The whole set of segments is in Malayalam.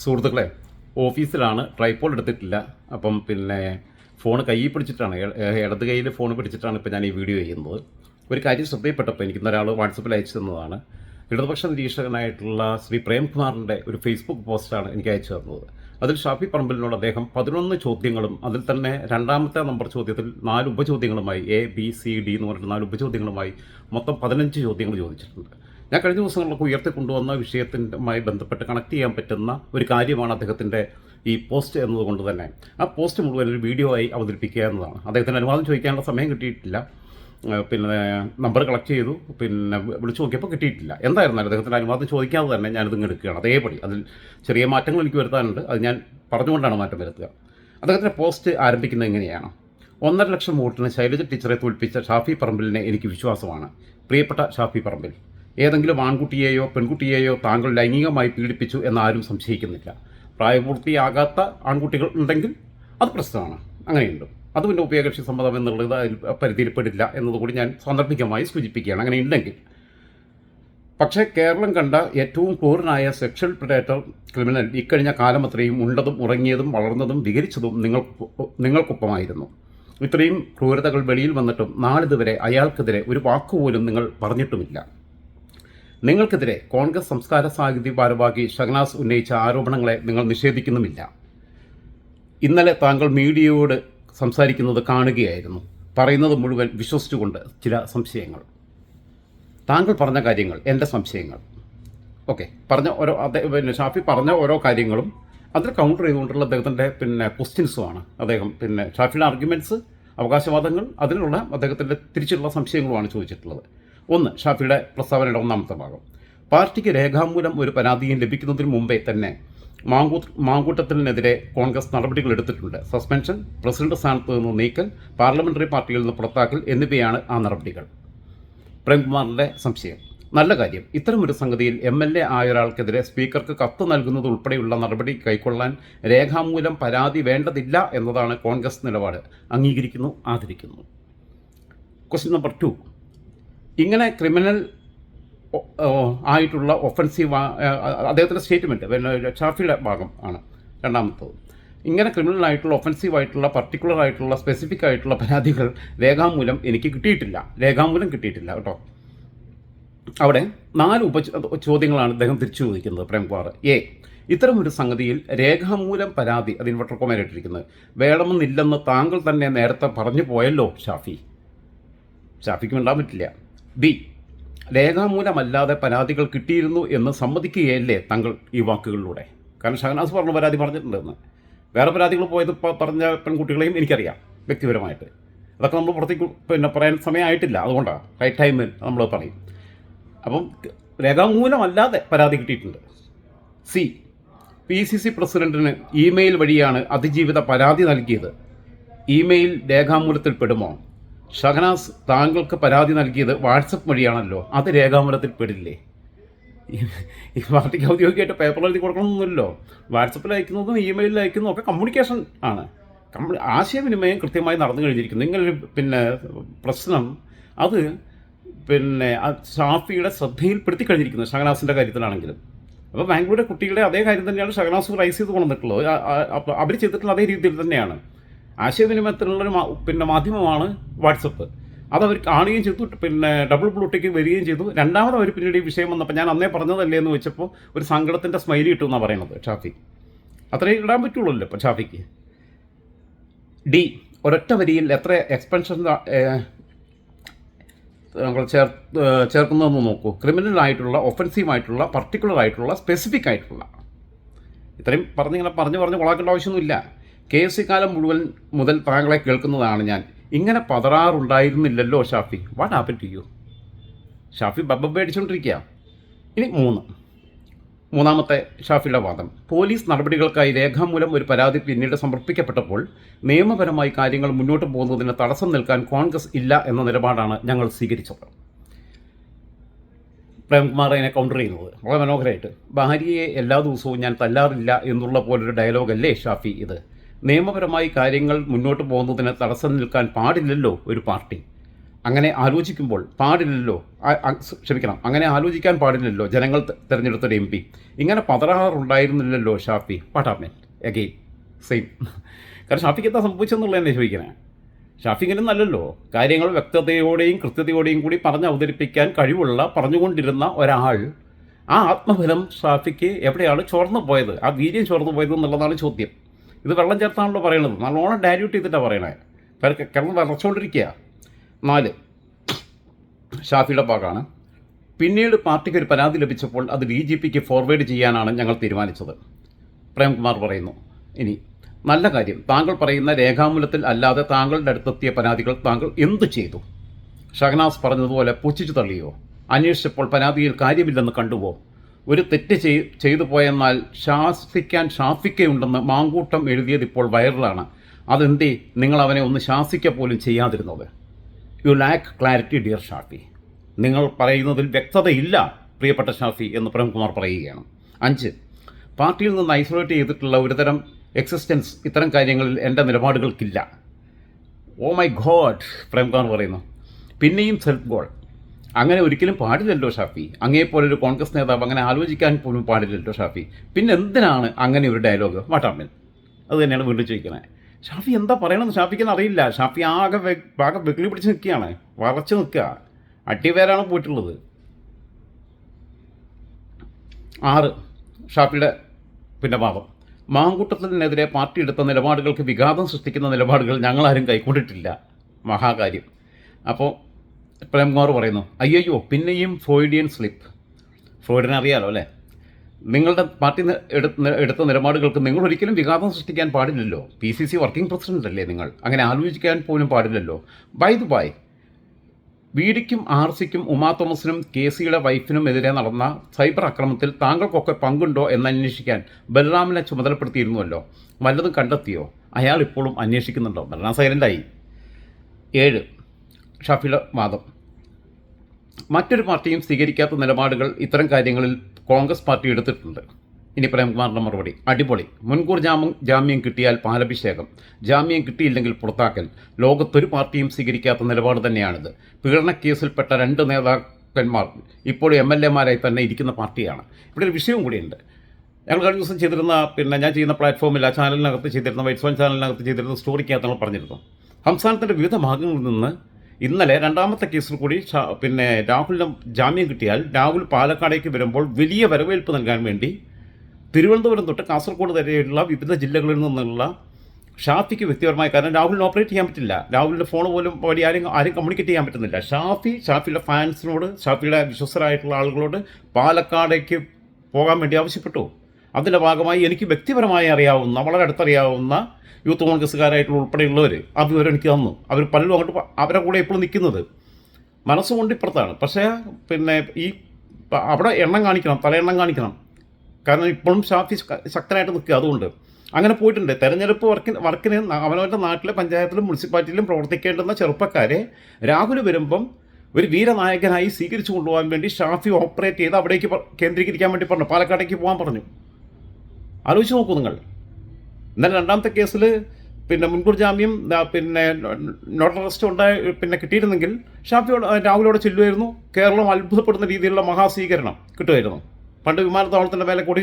സുഹൃത്തുക്കളെ ഓഫീസിലാണ് ട്രൈപ്പോൾ എടുത്തിട്ടില്ല. അപ്പം പിന്നെ ഫോൺ കയ്യിൽ പിടിച്ചിട്ടാണ്. ഇടത് കയ്യിൽ ഫോൺ പിടിച്ചിട്ടാണ് ഇപ്പോൾ ഞാൻ ഈ വീഡിയോ ചെയ്യുന്നത്. ഒരു കാര്യം ശ്രദ്ധയിൽപ്പെട്ടപ്പോൾ എനിക്ക് ഒരാൾ വാട്സപ്പിൽ അയച്ചു തന്നതാണ്. ഇടതുപക്ഷ നിരീക്ഷകനായിട്ടുള്ള ശ്രീ പ്രേംകുമാറിന്റെ ഒരു ഫേസ്ബുക്ക് പോസ്റ്റാണ് എനിക്ക് അയച്ചു തന്നത്. അതിൽ ഷാഫി പറമ്പിലിനോട് അദ്ദേഹം പതിനൊന്ന് ചോദ്യങ്ങളും അതിൽ തന്നെ രണ്ടാമത്തെ നമ്പർ ചോദ്യത്തിൽ നാല് ഉപചോദ്യങ്ങളുമായി എ ബി സി ഡി എന്ന് പറഞ്ഞിട്ട് നാല് ഉപചോദ്യങ്ങളുമായി മൊത്തം പതിനഞ്ച് ചോദ്യങ്ങൾ ചോദിച്ചിട്ടുണ്ട്. ഞാൻ കഴിഞ്ഞ ദിവസങ്ങളിലൊക്കെ ഉയർത്തിക്കൊണ്ടുവന്ന വിഷയത്തിന്റെമായി ബന്ധപ്പെട്ട് കണക്ട് ചെയ്യാൻ പറ്റുന്ന ഒരു കാര്യമാണ് അദ്ദേഹത്തിന്റെ ഈ പോസ്റ്റ് എന്നതുകൊണ്ട് തന്നെ. ആ പോസ്റ്റ് മുഴുവൻ ഒരു വീഡിയോ ആയി അവതരിപ്പിക്കുക എന്നതാണ്. അദ്ദേഹത്തിന് അനുവാദം ചോദിക്കാനുള്ള സമയം കിട്ടിയിട്ടില്ല. പിന്നെ നമ്പർ കളക്ട് ചെയ്തു. പിന്നെ വിളിച്ചു നോക്കിയപ്പോൾ കിട്ടിയിട്ടില്ല. എന്തായിരുന്നാലും അദ്ദേഹത്തിന്റെ അനുവാദം ചോദിക്കാതെ തന്നെ ഞാനിത് എടുക്കുകയാണ്. അതേപടി. അതിൽ ചെറിയ മാറ്റങ്ങൾ എനിക്ക് വരുത്താനുണ്ട്. അത് ഞാൻ പറഞ്ഞുകൊണ്ടാണ് മാറ്റം വരുത്തുക. അദ്ദേഹത്തിന്റെ പോസ്റ്റ് ആരംഭിക്കുന്നത് എങ്ങനെയാണ്? ഒന്നര ലക്ഷം വോട്ടിന് ശൈലജ ടീച്ചറെ തോൽപ്പിച്ച ഷാഫി പറമ്പിലിനെ എനിക്ക് വിശ്വാസമാണ്. പ്രിയപ്പെട്ട ഷാഫി പറമ്പിൽ ഏതെങ്കിലും ആൺകുട്ടിയെയോ പെൺകുട്ടിയെയോ താങ്കൾ ലൈംഗികമായി പീഡിപ്പിച്ചു എന്നാരും സംശയിക്കുന്നില്ല. പ്രായപൂർത്തിയാകാത്ത ആൺകുട്ടികൾ ഉണ്ടെങ്കിൽ അത് പ്രശ്നമാണ്. അങ്ങനെയുണ്ട്. അത് പിന്നെ ഉഭയകക്ഷി സമ്മതം എന്നുള്ളത് അതിൽ പരിധിയിൽപ്പെടില്ല എന്നതുകൂടി ഞാൻ സാന്ദർഭികമായി സൂചിപ്പിക്കുകയാണ്. അങ്ങനെ ഉണ്ടെങ്കിൽ പക്ഷേ കേരളം കണ്ട ഏറ്റവും ക്രൂരനായ സെക്ഷൽ പ്രഡേറ്റർ ക്രിമിനൽ ഇക്കഴിഞ്ഞ കാലം അത്രയും ഉണ്ടതും ഉറങ്ങിയതും വളർന്നതും വികരിച്ചതും നിങ്ങൾ നിങ്ങൾക്കൊപ്പമായിരുന്നു. ഇത്രയും ക്രൂരതകൾ വെളിയിൽ വന്നിട്ടും നാളിതുവരെ അയാൾക്കെതിരെ ഒരു വാക്കുപോലും നിങ്ങൾ പറഞ്ഞിട്ടുമില്ല. നിങ്ങൾക്കെതിരെ കോൺഗ്രസ് സംസ്കാര സാഹിത്യ ഭാരവാഹി ഷഹനാസ് ഉന്നയിച്ച ആരോപണങ്ങളെ നിങ്ങൾ നിഷേധിക്കുന്നുമില്ല. ഇന്നലെ താങ്കൾ മീഡിയയോട് സംസാരിക്കുന്നത് കാണുകയായിരുന്നു. പറയുന്നത് മുഴുവൻ വിശ്വസിച്ചുകൊണ്ട് ചില സംശയങ്ങൾ. താങ്കൾ പറഞ്ഞ കാര്യങ്ങൾ എന്റെ സംശയങ്ങൾ. ഓക്കെ പറഞ്ഞ ഓരോ പിന്നെ ഷാഫി പറഞ്ഞ ഓരോ കാര്യങ്ങളും അതിൽ കൗണ്ടർ ചെയ്തുകൊണ്ടുള്ള അദ്ദേഹത്തിന്റെ പിന്നെ ക്വസ്റ്റ്യൻസുമാണ് അദ്ദേഹം പിന്നെ ഷാഫിയുടെ ആർഗ്യുമെന്റ്സ് അവകാശവാദങ്ങൾ അതിനുള്ള അദ്ദേഹത്തിന്റെ തിരിച്ചുള്ള സംശയങ്ങളുമാണ് ചോദിച്ചിട്ടുള്ളത്. ഒന്ന് ഷാഫിയുടെ പ്രസ്താവനയുടെ ഒന്നാമത്തെ ഭാഗം. പാർട്ടിക്ക് രേഖാമൂലം ഒരു പരാതിയും ലഭിക്കുന്നതിന് മുമ്പേ തന്നെ മാങ്കൂ മാങ്കൂട്ടത്തിനെതിരെ കോൺഗ്രസ് നടപടികൾ എടുത്തിട്ടുണ്ട്. സസ്പെൻഷൻ പ്രസിഡന്റ് സ്ഥാനത്ത് നിന്ന് നീക്കൽ പാർലമെന്ററി പാർട്ടിയിൽ നിന്ന് പുറത്താക്കൽ എന്നിവയാണ് ആ നടപടികൾ. പ്രേംകുമാറിന്റെ സംശയം. നല്ല കാര്യം ഇത്തരമൊരു സംഗതിയിൽ എം എൽ എ ആയ ഒരാൾക്കെതിരെ സ്പീക്കർക്ക് കത്ത് നൽകുന്നത് ഉൾപ്പെടെയുള്ള നടപടി കൈക്കൊള്ളാൻ രേഖാമൂലം പരാതി വേണ്ടതില്ല എന്നതാണ് കോൺഗ്രസ് നിലപാട്. അംഗീകരിക്കുന്നു ആദരിക്കുന്നു. ക്വസ്റ്റ്യൻ നമ്പർ ടു ഇങ്ങനെ ക്രിമിനൽ ആയിട്ടുള്ള ഒഫൻസീവ് അദ്ദേഹത്തിന്റെ സ്റ്റേറ്റ്മെന്റ് ഷാഫിയുടെ ഭാഗം ആണ് രണ്ടാമത്തത്. ഇങ്ങനെ ക്രിമിനൽ ആയിട്ടുള്ള ഒഫൻസീവ് ആയിട്ടുള്ള പർട്ടിക്കുലർ ആയിട്ടുള്ള സ്പെസിഫിക് ആയിട്ടുള്ള പരാതികൾ രേഖാമൂലം എനിക്ക് കിട്ടിയിട്ടില്ല. രേഖാമൂലം കിട്ടിയിട്ടില്ല കേട്ടോ. അവിടെ നാല് ഉപ ചോദ്യങ്ങളാണ് അദ്ദേഹം തിരിച്ചു ചോദിക്കുന്നത് പ്രേംകുമാർ. എ ഇത്തരമൊരു സംഗതിയിൽ രേഖാമൂലം പരാതി അത് ഇൻവെർട്ടർ കോമേലിട്ടിരിക്കുന്നത് വേണമെന്നില്ലെന്ന് താങ്കൾ തന്നെ നേരത്തെ പറഞ്ഞു പോയല്ലോ ഷാഫി. ഷാഫിക്കും ഉണ്ടാൻ പറ്റില്ല. ബി. രേഖാമൂലമല്ലാതെ പരാതികൾ കിട്ടിയിരുന്നു എന്ന് സമ്മതിക്കുകയല്ലേ തങ്ങൾ ഈ വാക്കുകളിലൂടെ? കാരണം ഷഹനാസ് പറഞ്ഞ പരാതി പറഞ്ഞിട്ടുണ്ടെന്ന്. വേറെ പരാതികൾ പോയത് പറഞ്ഞ പെൺകുട്ടികളെയും എനിക്കറിയാം വ്യക്തിപരമായിട്ട്. അതൊക്കെ നമ്മൾ പുറത്തേക്ക് പിന്നെ പറയാൻ സമയമായിട്ടില്ല. അതുകൊണ്ടാണ് റൈറ്റ് ടൈമിൽ നമ്മൾ പറയും. അപ്പം രേഖാമൂലമല്ലാതെ പരാതി കിട്ടിയിട്ടുണ്ട്. സി. പി സി സി പ്രസിഡന്റിന് ഇമെയിൽ വഴിയാണ് അതിജീവിത പരാതി നൽകിയത്. ഇമെയിൽ രേഖാമൂലത്തിൽ പെടുമോ ഷഹനാസ് താങ്കൾക്ക് പരാതി നൽകിയത് വാട്സപ്പ് വഴിയാണല്ലോ. അത് രേഖാമൂലത്തിൽ പെടില്ലേ? ഈ- പാർട്ടിക്ക് ഔദ്യോഗികമായിട്ട് പേപ്പർ എഴുതി കൊടുക്കണമെന്നൊന്നുമില്ലല്ലോ. വാട്സപ്പിൽ അയക്കുന്നതും ഇമെയിലിൽ അയക്കുന്നതും ഒക്കെ കമ്മ്യൂണിക്കേഷൻ ആണ്. കമ്മ്യൂ ആശയവിനിമയം കൃത്യമായി നടന്നു കഴിഞ്ഞിരിക്കുന്നു. ഇങ്ങനൊരു പിന്നെ പ്രശ്നം അത് പിന്നെ ഷാഫിയുടെ ശ്രദ്ധയിൽപ്പെടുത്തി കഴിഞ്ഞിരിക്കുന്നു ഷഹനാസിന്റെ കാര്യത്തിലാണെങ്കിലും. അപ്പോൾ ബാംഗ്ലൂരിലെ കുട്ടികളുടെ അതേ കാര്യം തന്നെയാണ് ഷഹനാസ് റൈസ് ചെയ്ത് കൊണ്ടുവന്നിട്ടുള്ളത്. അവർ ചെയ്തിട്ടുള്ള അതേ രീതിയിൽ തന്നെയാണ്. ആശയവിനിമയത്തിനുള്ളൊരു മാ- പിന്നെ മാധ്യമമാണ് വാട്സപ്പ് അത് അവർ കാണുകയും ചെയ്തു. പിന്നെ ഡബിൾ ബ്ലൂട്ടേക്ക് വരികയും ചെയ്തു. രണ്ടാമത് അവർ പിന്നീട് ഈ വിഷയം വന്നപ്പോൾ ഞാൻ അന്നേ പറഞ്ഞതല്ലേ എന്ന് വെച്ചപ്പോൾ ഒരു സങ്കടത്തിന്റെ സ്മൈലി കിട്ടും എന്നാണ് പറയുന്നത് ഷാഫി. അത്രയും ഇടാൻ പറ്റുള്ളൂ ഇപ്പോൾ ഷാഫിക്ക്. ഡി ഒരൊറ്റ വരിയിൽ എത്ര എക്സ്പെൻഷൻ നമ്മൾ ചേർ ചേർക്കുന്നതെന്ന് നോക്കൂ. ക്രിമിനൽ ആയിട്ടുള്ള ഒഫൻസീവ് ആയിട്ടുള്ള പർട്ടിക്കുലർ ആയിട്ടുള്ള സ്പെസിഫിക് ആയിട്ടുള്ള. ഇത്രയും പറഞ്ഞിങ്ങനെ പറഞ്ഞു പറഞ്ഞ് കൊളാക്കേണ്ട ആവശ്യമൊന്നുമില്ല. കെ എസ് സി കാലം മുഴുവൻ മുതൽ താങ്കളെ കേൾക്കുന്നതാണ് ഞാൻ. ഇങ്ങനെ പതറാറുണ്ടായിരുന്നില്ലല്ലോ Shafi. What happen to you Shafi ബബ്ബ അടിച്ചുകൊണ്ടിരിക്കുക ഇനി മൂന്ന്. മൂന്നാമത്തെ ഷാഫിയുടെ വാദം. പോലീസ് നടപടികൾക്കായി രേഖാമൂലം ഒരു പരാതി പിന്നീട് സമർപ്പിക്കപ്പെട്ടപ്പോൾ നിയമപരമായി കാര്യങ്ങൾ മുന്നോട്ട് പോകുന്നതിന് തടസ്സം നിൽക്കാൻ കോൺഗ്രസ് ഇല്ല എന്ന നിലപാടാണ് ഞങ്ങൾ സ്വീകരിച്ചത്. പ്രേംകുമാർ അതിനെ കൗണ്ടർ ചെയ്യുന്നത്. വളരെ മനോഹരമായിട്ട് ഭാര്യയെ എല്ലാ ദിവസവും ഞാൻ തല്ലാറില്ല എന്നുള്ള പോലൊരു ഡയലോഗല്ലേ ഷാഫി ഇത്? നിയമപരമായി കാര്യങ്ങൾ മുന്നോട്ട് പോകുന്നതിന് തടസ്സം നിൽക്കാൻ പാടില്ലല്ലോ ഒരു പാർട്ടി. അങ്ങനെ ആലോചിക്കുമ്പോൾ പാടില്ലല്ലോ ക്ഷമിക്കണം. അങ്ങനെ ആലോചിക്കാൻ പാടില്ലല്ലോ ജനങ്ങൾ തിരഞ്ഞെടുത്തൊരു എം പി. ഇങ്ങനെ പതറാറുണ്ടായിരുന്നില്ലല്ലോ Shafi. What a man again same കാരണം ഷാഫിക്ക് എന്താ സംഭവിച്ചെന്നുള്ളതന്നെ ചോദിക്കണേ. ഷാഫി ഇങ്ങനെ നല്ലല്ലോ കാര്യങ്ങൾ വ്യക്തതയോടെയും കൃത്യതയോടെയും കൂടി പറഞ്ഞ് അവതരിപ്പിക്കാൻ കഴിവുള്ള പറഞ്ഞുകൊണ്ടിരുന്ന ഒരാൾ ആ ആത്മബലം ഷാഫിക്ക് എവിടെയാണ് ചോർന്നു പോയത്? ആ വീര്യം ചോർന്നു പോയത് എന്നുള്ളതാണ് ചോദ്യം. ഇത് വെള്ളം ചേർത്താണല്ലോ പറയണത്. നല്ലോണം ഡാല്യൂട്ട് ചെയ്തിട്ടാണ് പറയണേ. കിടന്ന് വിറച്ചുകൊണ്ടിരിക്കുക നാല് ഷാഫിയുടെ ഭാഗമാണ് പിന്നീട് പാർട്ടിക്ക് ഒരു പരാതി ലഭിച്ചപ്പോൾ അത് ഡി ജി പിക്ക് ഫോർവേഡ് ചെയ്യാനാണ് ഞങ്ങൾ തീരുമാനിച്ചത്. പ്രേംകുമാർ പറയുന്നു. ഇനി നല്ല കാര്യം. താങ്കൾ പറയുന്ന രേഖാമൂലത്തിൽ അല്ലാതെ താങ്കളുടെ അടുത്തെത്തിയ പരാതികൾ താങ്കൾ എന്തു ചെയ്തു? ഷഹനാസ് പറഞ്ഞതുപോലെ പുച്ഛിച്ചു തള്ളിയോ? അന്വേഷിച്ചപ്പോൾ പരാതിയിൽ കാര്യമില്ലെന്ന് കണ്ടുവോ? ഒരു തെറ്റ് ചെയ് ചെയ്തു പോയെന്നാൽ ശാസിക്കാൻ ഷാഫിക്കയുണ്ടെന്ന് മാങ്കൂട്ടം എഴുതിയത് ഇപ്പോൾ വൈറലാണ്. അതെന്തി? നിങ്ങൾ അവനെ ഒന്ന് ശാസിക്ക പോലും ചെയ്യാതിരുന്നത്. You lack clarity dear Shafi നിങ്ങൾ പറയുന്നതിൽ വ്യക്തതയില്ല പ്രിയപ്പെട്ട ഷാഫി എന്ന് പ്രേംകുമാർ പറയുകയാണ്. അഞ്ച് പാർട്ടിയിൽ നിന്ന് ഐസൊലേറ്റ് ചെയ്തിട്ടുള്ള ഒരുതരം എക്സിസ്റ്റൻസ് ഇത്തരം കാര്യങ്ങളിൽ എന്റെ നിലപാടുകൾക്കില്ല. ഓ മൈ ഗോഡ് പ്രേംകുമാർ പറയുന്നു. പിന്നെയും സെൽഫ് ഗോൾ അങ്ങനെ ഒരിക്കലും പാടില്ലല്ലോ ഷാഫി. അങ്ങേപ്പോലെ ഒരു കോൺഗ്രസ് നേതാവ് അങ്ങനെ ആലോചിക്കാൻ പോലും പാടില്ലല്ലോ ഷാഫി. പിന്നെ എന്തിനാണ് അങ്ങനെ ഒരു ഡയലോഗ് വാട്ടാമൻ അത് തന്നെയാണ് വീണ്ടും ചോദിക്കുന്നത് ഷാഫി എന്താ പറയണമെന്ന് ഷാഫിക്ക് അറിയില്ല. ഷാഫി ആകെ ആകെ വെക്കിളി പിടിച്ച് നിൽക്കുകയാണ്. വറച്ച് നിൽക്കുക. അട്ടിവേരാണ് പോയിട്ടുള്ളത്. ആറ്. ഷാഫിയുടെ പിന്നെ ഭാവം മാങ്കൂട്ടത്തിനെതിരെ പാർട്ടി എടുത്ത നിലപാടുകൾക്ക് വിഘാതം സൃഷ്ടിക്കുന്ന നിലപാടുകൾ ഞങ്ങളാരും കൈക്കൊണ്ടിട്ടില്ല. മഹാകാര്യം. അപ്പോൾ പ്രേംകുമാർ പറയുന്നു അയ്യോ പിന്നെയും ഫ്രോയിഡിയൻ സ്ലിപ്പ്. ഫ്രോയിഡിനെ അറിയാലോ അല്ലേ? നിങ്ങളുടെ പാർട്ടി എടുത്ത നിലപാടുകൾക്ക് നിങ്ങൾ ഒരിക്കലും വികാസം സൃഷ്ടിക്കാൻ പാടില്ലല്ലോ. P C C working president അല്ലേ നിങ്ങൾ? അങ്ങനെ ആലോചിക്കാൻ പോലും പാടില്ലല്ലോ. ബൈ ദു ബൈ വീടിക്കും ആർ സിക്കും ഉമാ തോമസിനും കെ സിയുടെ വൈഫിനും എതിരെ നടന്ന സൈബർ ആക്രമണത്തിൽ താങ്കൾക്കൊക്കെ പങ്കുണ്ടോ എന്ന് അന്വേഷിക്കാൻ ബലറാമിനെ ചുമതലപ്പെടുത്തിയിരുന്നുവല്ലോ വല്ലതും കണ്ടെത്തിയോ? അയാൾ ഇപ്പോഴും അന്വേഷിക്കുന്നുണ്ടോ? ബലറാം സൈലന്റായി ഏഴ് ഷാഫിയുടെ വാദം മറ്റൊരു പാർട്ടിയും സ്വീകരിക്കാത്ത നിലപാടുകൾ ഇത്തരം കാര്യങ്ങളിൽ കോൺഗ്രസ് പാർട്ടി എടുത്തിട്ടുണ്ട്. ഇനി പ്രേംകുമാറിന്റെ മറുപടി. അടിപൊളി. മുൻകൂർ ജാമ്യം ജാമ്യം കിട്ടിയാൽ പാലഭിഷേകം. ജാമ്യം കിട്ടിയില്ലെങ്കിൽ പുറത്താക്കൽ. ലോകത്തൊരു പാർട്ടിയും സ്വീകരിക്കാത്ത നിലപാട് തന്നെയാണിത്. പീഡനക്കേസിൽപ്പെട്ട രണ്ട് നേതാക്കന്മാർ ഇപ്പോൾ എം എൽ എമാരായി തന്നെ ഇരിക്കുന്ന പാർട്ടിയാണ്. ഇവിടെ ഒരു വിഷയവും കൂടിയുണ്ട്. ഞങ്ങൾ കഴിഞ്ഞ ദിവസം ചെയ്തിരുന്ന പിന്നെ ഞാൻ ചെയ്യുന്ന പ്ലാറ്റ്ഫോമിൽ ആ ചാനലിനകത്ത് ചെയ്തിരുന്ന വൈറ്റ്സ് വൺ ചാനലിനകത്ത് ചെയ്തിരുന്ന സ്റ്റോറിക്കകത്ത് ഞങ്ങൾ പറഞ്ഞിരുന്നു. സംസ്ഥാനത്തിന്റെ വിവിധ ഭാഗങ്ങളിൽ നിന്ന് ഇന്നലെ രണ്ടാമത്തെ കേസിൽ കൂടി പിന്നെ രാഹുലിന് ജാമ്യം കിട്ടിയാൽ രാഹുൽ പാലക്കാടേക്ക് വരുമ്പോൾ വലിയ വരവേൽപ്പ് നൽകാൻ വേണ്ടി തിരുവനന്തപുരം തൊട്ട് കാസർഗോഡ് വരെയുള്ള വിവിധ ജില്ലകളിൽ നിന്നുള്ള ഷാഫിക്ക് വ്യക്തിപരമായ കാരണം രാഹുലിന് ഓപ്പറേറ്റ് ചെയ്യാൻ പറ്റില്ല. രാഹുലിന്റെ ഫോൺ പോലും വഴി ആരും ആരും കമ്മ്യൂണിക്കേറ്റ് ചെയ്യാൻ പറ്റുന്നില്ല. ഷാഫി ഷാഫിയുടെ ഫാൻസിനോട് ഷാഫിയുടെ വിശ്വസ്തരായിട്ടുള്ള ആളുകളോട് പാലക്കാടേക്ക് പോകാൻ വേണ്ടി ആവശ്യപ്പെട്ടു. അതിന്റെ ഭാഗമായി എനിക്ക് വ്യക്തിപരമായി അറിയാവുന്ന വളരെ അടുത്തറിയാവുന്ന യൂത്ത് കോൺഗ്രസ്സുകാരായിട്ടുള്ള ഉൾപ്പെടെയുള്ളവർ ആ വിവരം എനിക്ക് തന്നു. അവർ പലരും അങ്ങോട്ട് അവരെ കൂടെ എപ്പോഴും നിൽക്കുന്നത്. മനസ്സുകൊണ്ട് ഇപ്പുറത്താണ്. പക്ഷേ പിന്നെ ഈ അവിടെ എണ്ണം കാണിക്കണം തലയെണ്ണം കാണിക്കണം. കാരണം ഇപ്പോഴും ഷാഫി ശക്തനായിട്ട് നിൽക്കുക അതുകൊണ്ട്. അങ്ങനെ പോയിട്ടുണ്ട്. തെരഞ്ഞെടുപ്പ് വർക്കിന് വർക്കിന് അവനവന്റെ നാട്ടിലെ പഞ്ചായത്തിലും മുനിസിപ്പാലിറ്റിയിലും പ്രവർത്തിക്കേണ്ടുന്ന ചെറുപ്പക്കാരെ രാഹുൽ വരുമ്പം ഒരു വീരനായകനായി സ്വീകരിച്ചു കൊണ്ടുപോകാൻ വേണ്ടി ഷാഫി ഓപ്പറേറ്റ് ചെയ്ത് അവിടേക്ക് കേന്ദ്രീകരിക്കാൻ വേണ്ടി പറഞ്ഞു. പാലക്കാടേക്ക് പോകാൻ പറഞ്ഞു. ആലോചിച്ച് നോക്കൂ നിങ്ങൾ. എന്നാൽ രണ്ടാമത്തെ കേസിൽ പിന്നെ മുൻകൂർ ജാമ്യം പിന്നെ നോട്ട് അറസ്റ്റ് ഉണ്ടായി പിന്നെ കിട്ടിയിരുന്നെങ്കിൽ ഷാഫിയോട് രാഹുലോടെ ചെല്ലുമായിരുന്നു. കേരളം അത്ഭുതപ്പെടുന്ന രീതിയിലുള്ള മഹാസ്വീകരണം കിട്ടുമായിരുന്നു. പണ്ട് വിമാനത്താവളത്തിന്റെ മേലെ കൊടി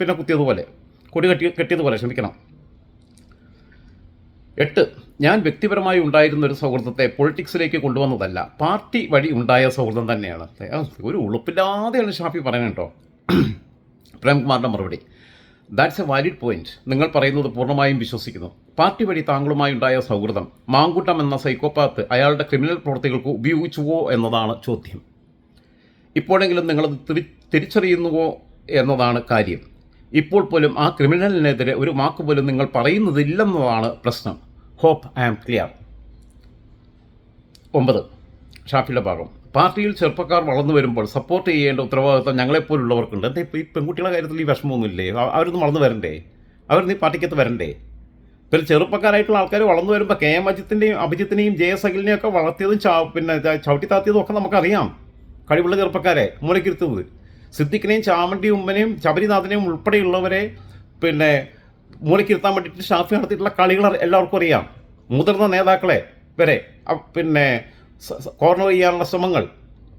പിന്നെ കുത്തിയതുപോലെ കൊടി കെട്ടി കെട്ടിയതുപോലെ ക്ഷമിക്കണം. എട്ട് ഞാൻ വ്യക്തിപരമായി ഉണ്ടായിരുന്ന ഒരു സൗഹൃദത്തെ പൊളിറ്റിക്സിലേക്ക് കൊണ്ടുവന്നതല്ല. പാർട്ടി വഴി ഉണ്ടായ സൗഹൃദം തന്നെയാണ്. ഒരു ഉളുപ്പില്ലാതെയാണ് ഷാഫി പറയുന്നത് കേട്ടോ. പ്രേംകുമാറിന്റെ മറുപടി. ദാറ്റ്സ് എ വാലിഡ് പോയിന്റ് നിങ്ങൾ പറയുന്നത് പൂർണമായും വിശ്വസിക്കുന്നു. പാർട്ടി വഴി താങ്കളുമായി ഉണ്ടായ സൗഹൃദം മാങ്കൂട്ടം എന്ന സൈക്കോപാത്ത് അയാളുടെ ക്രിമിനൽ പ്രവർത്തികൾക്ക് ഉപയോഗിച്ചുവോ എന്നതാണ് ചോദ്യം. ഇപ്പോഴെങ്കിലും നിങ്ങളത് തിരി തിരിച്ചറിയുന്നുവോ എന്നതാണ് കാര്യം. ഇപ്പോൾ പോലും ആ ക്രിമിനലിനെതിരെ ഒരു വാക്ക് പോലും നിങ്ങൾ പറയുന്നതില്ലെന്നതാണ് പ്രശ്നം. ഹോപ്പ് ഐ ആം ക്ലിയർ ഒമ്പത് ഷാഫിയുടെ ഭാഗം. പാർട്ടിയിൽ ചെറുപ്പക്കാർ വളർന്നു വരുമ്പോൾ സപ്പോർട്ട് ചെയ്യേണ്ട ഉത്തരവാദിത്വം ഞങ്ങളെപ്പോലുള്ളവർക്കുണ്ട്. എന്താ ഇപ്പോൾ ഈ പെൺകുട്ടികളുടെ കാര്യത്തിൽ ഈ വിഷമമൊന്നുമില്ലേ? അവ- അവരൊന്നും വളർന്നു വരണ്ടേ? അവരൊന്നും ഈ പാർട്ടിക്കകത്ത് വരണ്ടേ? ഇപ്പോൾ ചെറുപ്പക്കാരായിട്ടുള്ള ആൾക്കാർ വളർന്നു വരുമ്പോൾ കെ എം അജിത്തിന്റെയും അഭിജിത്തിനെയും ജെ എസ് അഖിലിനെയും ഒക്കെ വളർത്തിയതും ചാ- പിന്നെ ചവിട്ടി താത്തിയതും ഒക്കെ നമുക്കറിയാം. കഴിവുള്ള ചെറുപ്പക്കാരെ മൂലക്കിരുത്തുന്നത്. സിദ്ദിഖിനെയും ചാമണ്ടി ഉമ്മനെയും ശബരിനാഥനെയും ഉൾപ്പെടെയുള്ളവരെ പിന്നെ മൂലക്കിരുത്താൻ വേണ്ടിയിട്ട് ഷാഫി നടത്തിയിട്ടുള്ള കളികൾ എല്ലാവർക്കും അറിയാം. മുതിർന്ന നേതാക്കളെ വരെ. പിന്നെ കോർണർ ചെയ്യാനുള്ള ശ്രമങ്ങൾ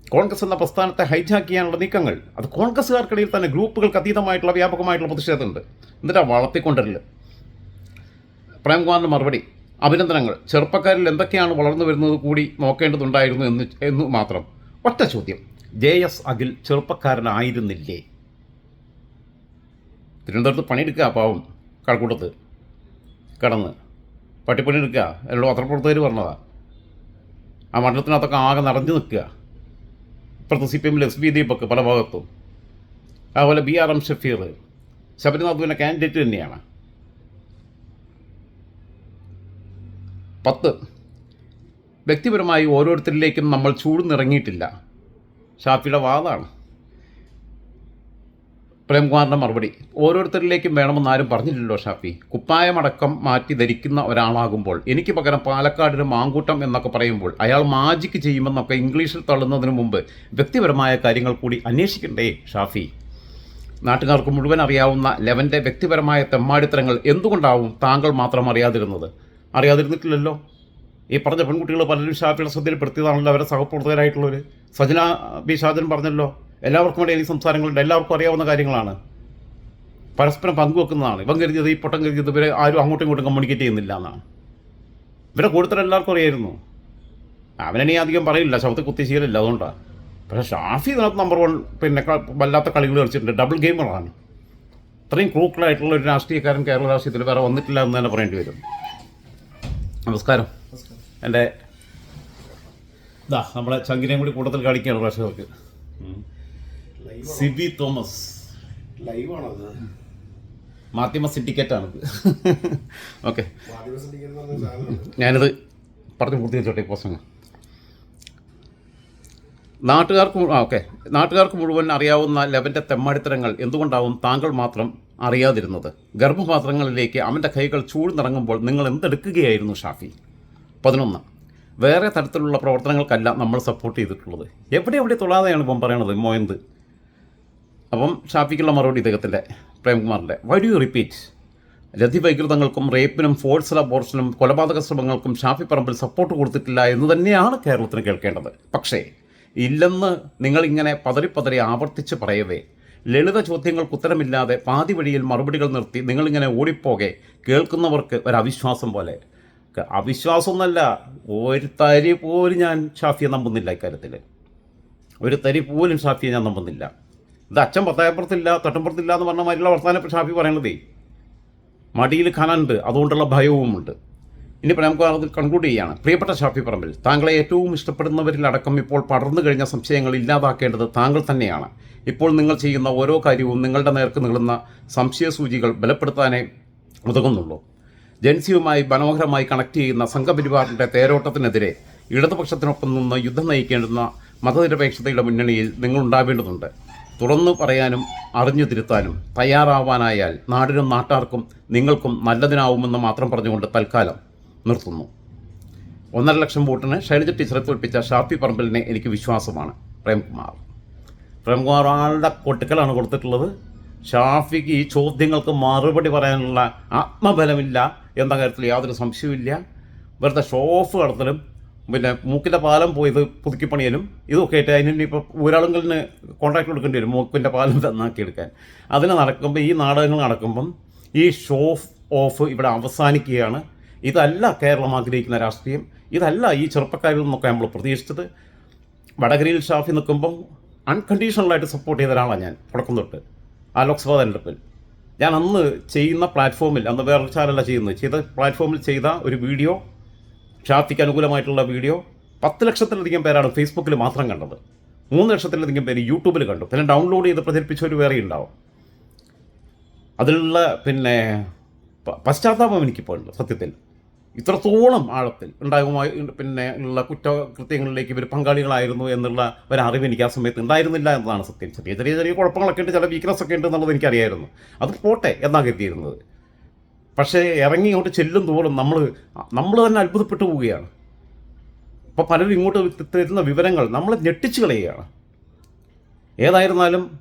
കോൺഗ്രസ് എന്ന പ്രസ്ഥാനത്തെ ഹൈജാക്ക് ചെയ്യാനുള്ള നീക്കങ്ങൾ അത് കോൺഗ്രസ്സുകാർക്കിടയിൽ തന്നെ ഗ്രൂപ്പുകൾക്ക് അതീതമായിട്ടുള്ള വ്യാപകമായിട്ടുള്ള പ്രതിഷേധമുണ്ട്. എന്നിട്ടാ വളർത്തിക്കൊണ്ടല്ല പ്രേംകുമാറിന്റെ മറുപടി അഭിനന്ദനങ്ങൾ. ചെറുപ്പക്കാരിൽ എന്തൊക്കെയാണ് വളർന്നു വരുന്നത് കൂടി നോക്കേണ്ടതുണ്ടായിരുന്നു എന്ന് എന്ന് മാത്രം. ഒറ്റ ചോദ്യം. ജെ എസ് അഖിൽ ചെറുപ്പക്കാരനായിരുന്നില്ലേ? തിരുവനന്തപുരത്ത് പണിയെടുക്കുക പാവം. കഴക്കൂട്ടത്ത്. കടന്ന്. പട്ടിപ്പണിയെടുക്കുക. എന്നോട് പത്രപ്രവർത്തകർ പറഞ്ഞതാ. ആ മണ്ഡലത്തിനകത്തൊക്കെ ആകെ നിറഞ്ഞു നിൽക്കുക. ഇപ്പോഴത്തെ സി പി എമ്മിൽ എസ് ബി ദീപക്ക് പല ഭാഗത്തും. അതുപോലെ B R M Shafeer Sabarinath പിന്നെ കാൻഡിഡേറ്റ് തന്നെയാണ്. പത്ത്. വ്യക്തിപരമായി ഓരോരുത്തരിലേക്കും നമ്മൾ ചൂടുന്നിറങ്ങിയിട്ടില്ല ഷാഫിയുടെ വാദമാണ് പ്രേംകുമാറിന്റെ മറുപടി. ഓരോരുത്തരിലേക്കും വേണമെന്ന് ആരും ഷാഫി. കുപ്പായമടക്കം മാറ്റി ധരിക്കുന്ന ഒരാളാകുമ്പോൾ എനിക്ക് പകരം പാലക്കാടിന് മാങ്കൂട്ടം എന്നൊക്കെ പറയുമ്പോൾ അയാൾ മാജിക്ക് ചെയ്യുമെന്നൊക്കെ ഇംഗ്ലീഷിൽ തള്ളുന്നതിന് മുമ്പ് വ്യക്തിപരമായ കാര്യങ്ങൾ കൂടി അന്വേഷിക്കണ്ടേ ഷാഫി? നാട്ടുകാർക്ക് മുഴുവൻ അറിയാവുന്ന ലെവന്റെ വ്യക്തിപരമായ തെമ്മാടിത്തരങ്ങൾ എന്തുകൊണ്ടാവും താങ്കൾ മാത്രം അറിയാതിരുന്നത്? അറിയാതിരുന്നിട്ടില്ലല്ലോ? ഈ പറഞ്ഞ പെൺകുട്ടികൾ പലരും ഷാഫിയുടെ ശ്രദ്ധയിൽപ്പെടുത്തിയതാണല്ലോ അവരെ സഹപ്രവർത്തകരായിട്ടുള്ളവർ സജന ബി. ഷാജൻ പറഞ്ഞല്ലോ എല്ലാവർക്കും ഇടയിൽ ഈ സംസാരങ്ങളുണ്ട്. എല്ലാവർക്കും അറിയാവുന്ന കാര്യങ്ങളാണ്. പരസ്പരം പങ്കുവെക്കുന്നതാണ്. ഇവൻ കരുതിയത് ഈ പൊട്ടം കരുതിയത് ഇവരെ ആരും അങ്ങോട്ടും ഇങ്ങോട്ടും കമ്മ്യൂണിക്കേറ്റ് ചെയ്യുന്നില്ല എന്നാണ്. ഇവരെ കൂടുതൽ എല്ലാവർക്കും അറിയായിരുന്നു. അവനെ അധികം പറയില്ല. ശബ്ദത്തിൽ കുത്തി ശീലമില്ല അതുകൊണ്ടാണ് പക്ഷേ ഷാഫി ഇതിനകത്ത് നമ്പർ വൺ പിന്നെ വല്ലാത്ത കളികൾ കളിച്ചിട്ടുണ്ട്. ഡബിൾ ഗെയിമറാണ് ഇത്രയും ക്രൂക്കളായിട്ടുള്ള ഒരു രാഷ്ട്രീയക്കാരൻ കേരള രാഷ്ട്രീയത്തിൽ വേറെ വന്നിട്ടില്ല എന്ന് തന്നെ പറയേണ്ടി വരും. നമസ്കാരം. എന്റെ ഇതാ നമ്മളെ ചങ്കിനെയും കൂടി കൂടുതൽ കാണിക്കുകയാണ് പ്രേക്ഷകർക്ക്. സിബി തോമസ്. ലൈവാണത്. മാധ്യമ സിൻഡിക്കേറ്റാണിത് ഓക്കെ. ഞാനിത് പറഞ്ഞു പൂർത്തീകരിച്ചോട്ടെ പ്രസംഗം നാട്ടുകാർക്ക് ആ ഓക്കെ. നാട്ടുകാർക്ക് മുഴുവൻ അറിയാവുന്ന ലെവന്റെ തെമ്മാടിത്തരങ്ങൾ എന്തുകൊണ്ടാവും താങ്കൾ മാത്രം അറിയാതിരുന്നത്? ഗർഭപാത്രങ്ങളിലേക്ക് അവന്റെ കൈകൾ ചൂഴ്ന്നിറങ്ങുമ്പോൾ നിങ്ങൾ എന്തെടുക്കുകയായിരുന്നു ഷാഫി? പതിനൊന്ന്. വേറെ തരത്തിലുള്ള പ്രവർത്തനങ്ങൾക്കല്ല നമ്മൾ സപ്പോർട്ട് ചെയ്തിട്ടുള്ളത്. എവിടെ എവിടെ തൊള്ളാതെയാണ് ഇപ്പം പറയണത് മോയന്ത് അപ്പം ഷാഫിക്കുള്ള മറുപടി ഇദ്ദേഹത്തിന്റെ പ്രേംകുമാറിന്റെ. വൈ ഡു യു റിപ്പീറ്റ് രതിവൈകൃതങ്ങൾക്കും റേപ്പിനും ഫോഴ്സ് അബോർഷനും കൊലപാതക ശ്രമങ്ങൾക്കും ഷാഫി പറമ്പിൽ സപ്പോർട്ട് കൊടുത്തിട്ടില്ല എന്ന് തന്നെയാണ് കേരളത്തിന് കേൾക്കേണ്ടത്. പക്ഷേ ഇല്ലെന്ന് നിങ്ങളിങ്ങനെ പതറി പതറി ആവർത്തിച്ച് പറയവേ ലളിത ചോദ്യങ്ങൾക്ക് ഉത്തരമില്ലാതെ പാതി വഴിയിൽ മറുപടികൾ നിർത്തി നിങ്ങളിങ്ങനെ ഓടിപ്പോകെ കേൾക്കുന്നവർക്ക് ഒരു അവിശ്വാസം പോലെ അവിശ്വാസം ഒരു തരി പോലും ഞാൻ ഷാഫിയെ നമ്പുന്നില്ല ഇക്കാര്യത്തിൽ ഒരു തരി പോലും ഷാഫിയെ ഞാൻ നമ്പുന്നില്ല. ഇത് അച്ഛൻ പത്തായപ്പുറത്തില്ല തൊട്ടപ്പുറത്തില്ല എന്ന് പറഞ്ഞ മാതിരിയുള്ള വർത്തമാനം ഷാഫി പറയണതേ. മടിയിൽ ഖനനുണ്ട് അതുകൊണ്ടുള്ള ഭയവുമുണ്ട് ഇനിയിപ്പോൾ നമുക്ക് അത് കൺക്ലൂഡ് ചെയ്യാണ്. പ്രിയപ്പെട്ട ഷാഫി പറമ്പിൽ താങ്കളെ ഏറ്റവും ഇഷ്ടപ്പെടുന്നവരിലടക്കം ഇപ്പോൾ പടർന്നു കഴിഞ്ഞ സംശയങ്ങൾ ഇല്ലാതാക്കേണ്ടത് താങ്കൾ തന്നെയാണ്. ഇപ്പോൾ നിങ്ങൾ ചെയ്യുന്ന ഓരോ കാര്യവും നിങ്ങളുടെ നേർക്ക് നീളുന്ന സംശയസൂചികൾ ബലപ്പെടുത്താനേ ഉതകുന്നുള്ളൂ. ജൻസിയുമായി മനോഹരമായി കണക്ട് ചെയ്യുന്ന സംഘപരിവാറിന്റെ തേരോട്ടത്തിനെതിരെ ഇടതുപക്ഷത്തിനൊപ്പം നിന്ന് യുദ്ധം നയിക്കേണ്ടുന്ന മതനിരപേക്ഷതയുടെ മുന്നണിയിൽ നിങ്ങൾ ഉണ്ടാവേണ്ടതുണ്ട്. തുറന്നു പറയാനും അറിഞ്ഞു തിരുത്താനും തയ്യാറാവാനായാൽ നാടിനും നാട്ടാർക്കും നിങ്ങൾക്കും നല്ലതിനാവുമെന്ന് മാത്രം പറഞ്ഞുകൊണ്ട് തൽക്കാലം നിർത്തുന്നു. ഒന്നര ലക്ഷം വോട്ടിന് ശൈലജ ടീച്ചറെ തോൽപ്പിച്ച ഷാഫി പറമ്പലിനെ എനിക്ക് വിശ്വാസമാണ്. പ്രേംകുമാർ. പ്രേംകുമാർ ആളുടെ കൊട്ടിക്കലാണ് കൊടുത്തിട്ടുള്ളത്. ഷാഫിക്ക് ഈ ചോദ്യങ്ങൾക്ക് മറുപടി പറയാനുള്ള ആത്മബലമില്ല എന്ന കാര്യത്തിൽ യാതൊരു സംശയവുമില്ല. വെറുതെ ഷോ ഓഫ് നടത്തലും പിന്നെ മൂക്കിന്റെ പാലം പോയത് പുതുക്കിപ്പണിയലും ഇതൊക്കെ ആയിട്ട് അതിന് ഇപ്പോൾ ഒരാളുകളിന് കോൺട്രാക്ട് കൊടുക്കേണ്ടി വരും മൂക്കിന്റെ പാലം നന്നാക്കി എടുക്കാൻ അതിന് നടക്കുമ്പോൾ ഈ നാടകങ്ങൾ നടക്കുമ്പം ഈ ഷോ ഓഫ് ഇവിടെ അവസാനിക്കുകയാണ്. ഇതല്ല കേരളം ആഗ്രഹിക്കുന്ന രാഷ്ട്രീയം. ഇതല്ല ഈ ചെറുപ്പക്കാരിൽ നിന്നൊക്കെ നമ്മൾ പ്രതീക്ഷിച്ചത്. വടകരയിൽ ഷാഫി നിൽക്കുമ്പം അൺകണ്ടീഷണലായിട്ട് സപ്പോർട്ട് ചെയ്ത ഒരാളാണ് ഞാൻ തുടക്കം തൊട്ട്. ആ ലോക്സഭാ തെരഞ്ഞെടുപ്പിൽ. ഞാൻ അന്ന് ചെയ്യുന്ന പ്ലാറ്റ്ഫോമിൽ അന്ന് വേറൊരു ചാനലല്ല ചെയ്യുന്നത്. ചെയ്ത പ്ലാറ്റ്ഫോമിൽ ചെയ്ത ഒരു വീഡിയോ ഷാഫിക്ക് അനുകൂലമായിട്ടുള്ള വീഡിയോ പത്ത് ലക്ഷത്തിലധികം പേരാണ് ഫേസ്ബുക്കിൽ മാത്രം കണ്ടത്. മൂന്ന് ലക്ഷത്തിലധികം പേര് യൂട്യൂബിൽ കണ്ടു. പിന്നെ ഡൗൺലോഡ് ചെയ്ത് പ്രചരിപ്പിച്ചവർ വേറെ ഉണ്ടാവും. അതിലുള്ള പിന്നെ പശ്ചാത്താപം എനിക്കിപ്പോൾ ഉണ്ട് സത്യത്തിൽ. ഇത്രത്തോളം ആഴത്തിൽ ഉണ്ടാകുമായി പിന്നെ ഉള്ള കുറ്റകൃത്യങ്ങളിലേക്ക് ഇവർ പങ്കാളികളായിരുന്നു എന്നുള്ള ഒരു അറിവ് എനിക്ക് ആ സമയത്ത് ഉണ്ടായിരുന്നില്ല എന്നതാണ് സത്യം. ചെറിയ ചെറിയ ചെറിയ കുഴപ്പങ്ങളൊക്കെ ഉണ്ട് ചില വീക്ക്നസ് ഒക്കെ ഉണ്ട് എന്നുള്ളത് എനിക്കറിയായിരുന്നു. അത് പോട്ടെ എന്നാണ് കരുതിയിരുന്നത്. പക്ഷേ ഇറങ്ങി ഇങ്ങോട്ട് ചെല്ലും തോറും നമ്മൾ നമ്മൾ തന്നെ അത്ഭുതപ്പെട്ടു പോവുകയാണ്. ഇപ്പോൾ പലരും ഇങ്ങോട്ട് തരുന്ന വിവരങ്ങൾ നമ്മളെ ഞെട്ടിച്ചു കളയുകയാണ്. ഏതായിരുന്നാലും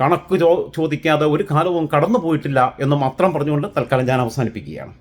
കണക്ക് ചോദിക്കാതെ ഒരു കാലവും കടന്നു പോയിട്ടില്ല എന്ന് മാത്രം പറഞ്ഞുകൊണ്ട് തൽക്കാലം ഞാൻ അവസാനിപ്പിക്കുകയാണ്.